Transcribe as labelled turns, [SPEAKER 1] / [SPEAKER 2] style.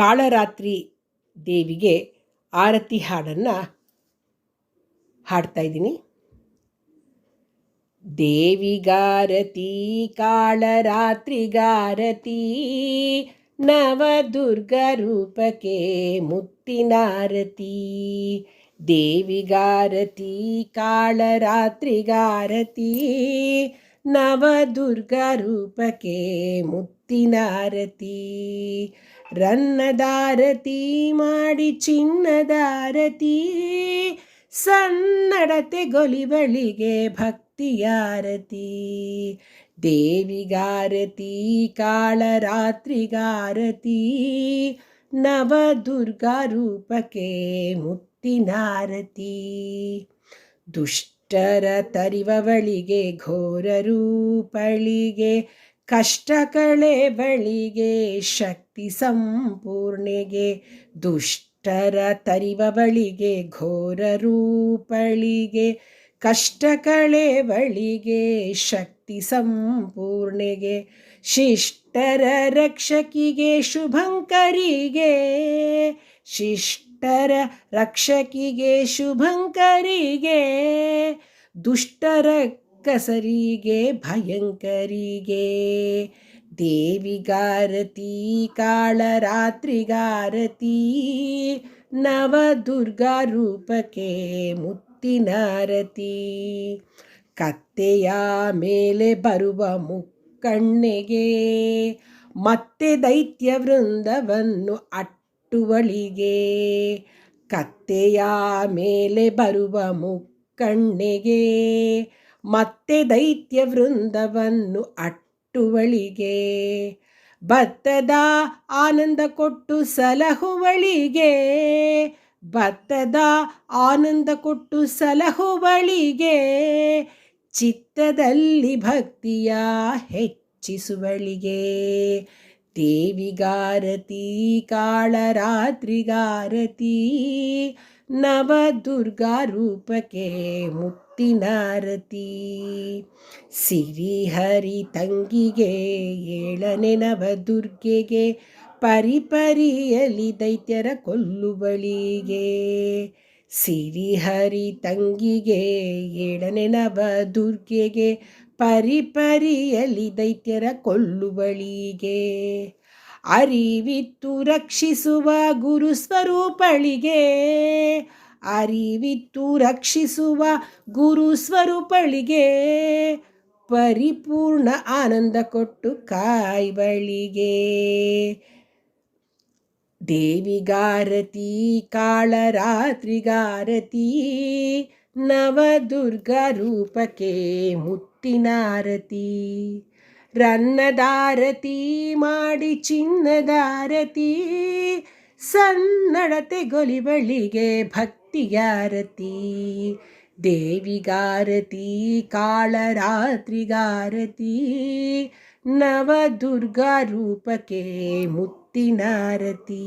[SPEAKER 1] ಕಾಳರಾತ್ರಿ ದೇವಿಗೆ ಆರತಿ ಹಾಡನ್ನು ಹಾಡ್ತಾ ಇದ್ದೀನಿ. ದೇವಿಗಾರತಿ, ಕಾಳರಾತ್ರಿಗಾರತಿ, ನವದುರ್ಗ ರೂಪಕ್ಕೆ ಮುತ್ತಿನಾರತಿ. ದೇವಿಗಾರತಿ, ಕಾಳರಾತ್ರಿಗಾರತಿ, ನವದುರ್ಗ ರೂಪಕ್ಕೆ ಮುತ್ತಿನಾರತಿ. ರನ್ನದಾರತಿ ಮಾಡಿ ಚಿನ್ನದಾರತಿ, ಸನ್ನಡತೆ ಗೊಲಿಬಳಿಗೆ ಭಕ್ತಿಯಾರತಿ. ದೇವಿಗಾರತಿ, ಕಾಳರಾತ್ರಿಗಾರತಿ ನವದುರ್ಗಾ ರೂಪಕ್ಕೆ ಮುತ್ತಿನಾರತಿ. ದುಷ್ಟರ ತರಿವವಳಿಗೆ ಘೋರ ರೂಪಳಿಗೆ ಕಷ್ಟ ಕಳೆ ಬಳಿಗೆ, ಶಕ್ತಿ ಸಂಪೂರ್ಣೆಗೆ, ದುಷ್ಟರ ತರಿವ ಬಳಿಗೆ, ಘೋರ ರೂಪಳಿಗೆ ಕಷ್ಟಕಳೆ ಬಳಿಗೆ, ಶಕ್ತಿ ಸಂಪೂರ್ಣೆಗೆ, ಶಿಷ್ಟರ ರಕ್ಷಕಿಗೆ, ಶುಭಂಕರಿಗೆ, ಶಿಷ್ಟರ ರಕ್ಷಕಿಗೆ, ಶುಭಂಕರಿಗೆ, ದುಷ್ಟರ ಕಸರಿಗೆ, ಭಯಂಕರಿಗೆ, ದೇವಿಗಾರತಿ ನವ ನವದುರ್ಗಾ ರೂಪಕ್ಕೆ ಮುತ್ತಿನಾರತಿ. ಕತ್ತೆಯ ಮೇಲೆ ಬರುವ ಮುಕ್ಕಣ್ಣೆಗೆ, ಮತ್ತೆ ದೈತ್ಯ ವೃಂದವನ್ನು ಅಟ್ಟುವಳಿಗೆ, ಕತ್ತೆಯ ಮೇಲೆ ಬರುವ ಮುಕ್ಕಣ್ಣೆಗೆ ಮತ್ತೆ ದೈತ್ಯ ವೃಂದವನ್ನು ಅಟ್ಟುವಳಿಗೆ. ಭತ್ತದ ಆನಂದ ಕೊಟ್ಟು ಸಲಹುವಳಿಗೆ. ಭತ್ತದ ಆನಂದ ಕೊಟ್ಟು ಸಲಹುವಳಿಗೆ. ಚಿತ್ತದಲ್ಲಿ ಭಕ್ತಿಯ ಹೆಚ್ಚಿಸುವಳಿಗೆ. ದೇವಿಗಾರತಿ, ಕಾಳರಾತ್ರಿಗಾರತಿ, ನವದುರ್ಗಾ ರೂಪಕ್ಕೆ ಮುತ್ತಿನಾರತಿ ಸಿರಿಹರಿ ತಂಗಿಗೆ ಏಳನೆ ನವದುರ್ಗೆಗೆ ಪರಿಪರಿಯಲಿ ದೈತ್ಯರ ಕೊಲ್ಲುಬಳಿಗೆ ಸಿರಿಹರಿ ತಂಗಿಗೆ ಏಳನೆ ನವದುರ್ಗೆಗೆ ಪರಿಪರಿಯಲಿ ದೈತ್ಯರ ಕೊಲ್ಲುವಳಿಗೆ. ಅರಿವಿತ್ತು ರಕ್ಷಿಸುವ ಗುರು ಸ್ವರೂಪಳಿಗೆ. ಅರಿವಿತ್ತು ರಕ್ಷಿಸುವ ಗುರು ಸ್ವರೂಪಳಿಗೆ ಪರಿಪೂರ್ಣ ಆನಂದ ಕೊಟ್ಟು ಕಾಯ್ಬಳಿಗೆ. ದೇವಿಗಾರತಿ ಕಾಳರಾತ್ರಿಗಾರತಿ ನವದುರ್ಗ ರೂಪಕ್ಕೆ ಮುತ್ತಿನಾರತಿ ರನ್ನದಾರತಿ, ಮಾಡಿ ಚಿನ್ನದಾರತಿ, ಸನ್ನಡತೆ ಗೊಲಿಬಳಿಗೆ ಭಕ್ತಿಗಾರತಿ ದೇವಿಗಾರತಿ ಕಾಳರಾತ್ರಿಗಾರತಿ ನವದುರ್ಗಾ ರೂಪಕ್ಕೆ ಮುತ್ತಿನಾರತಿ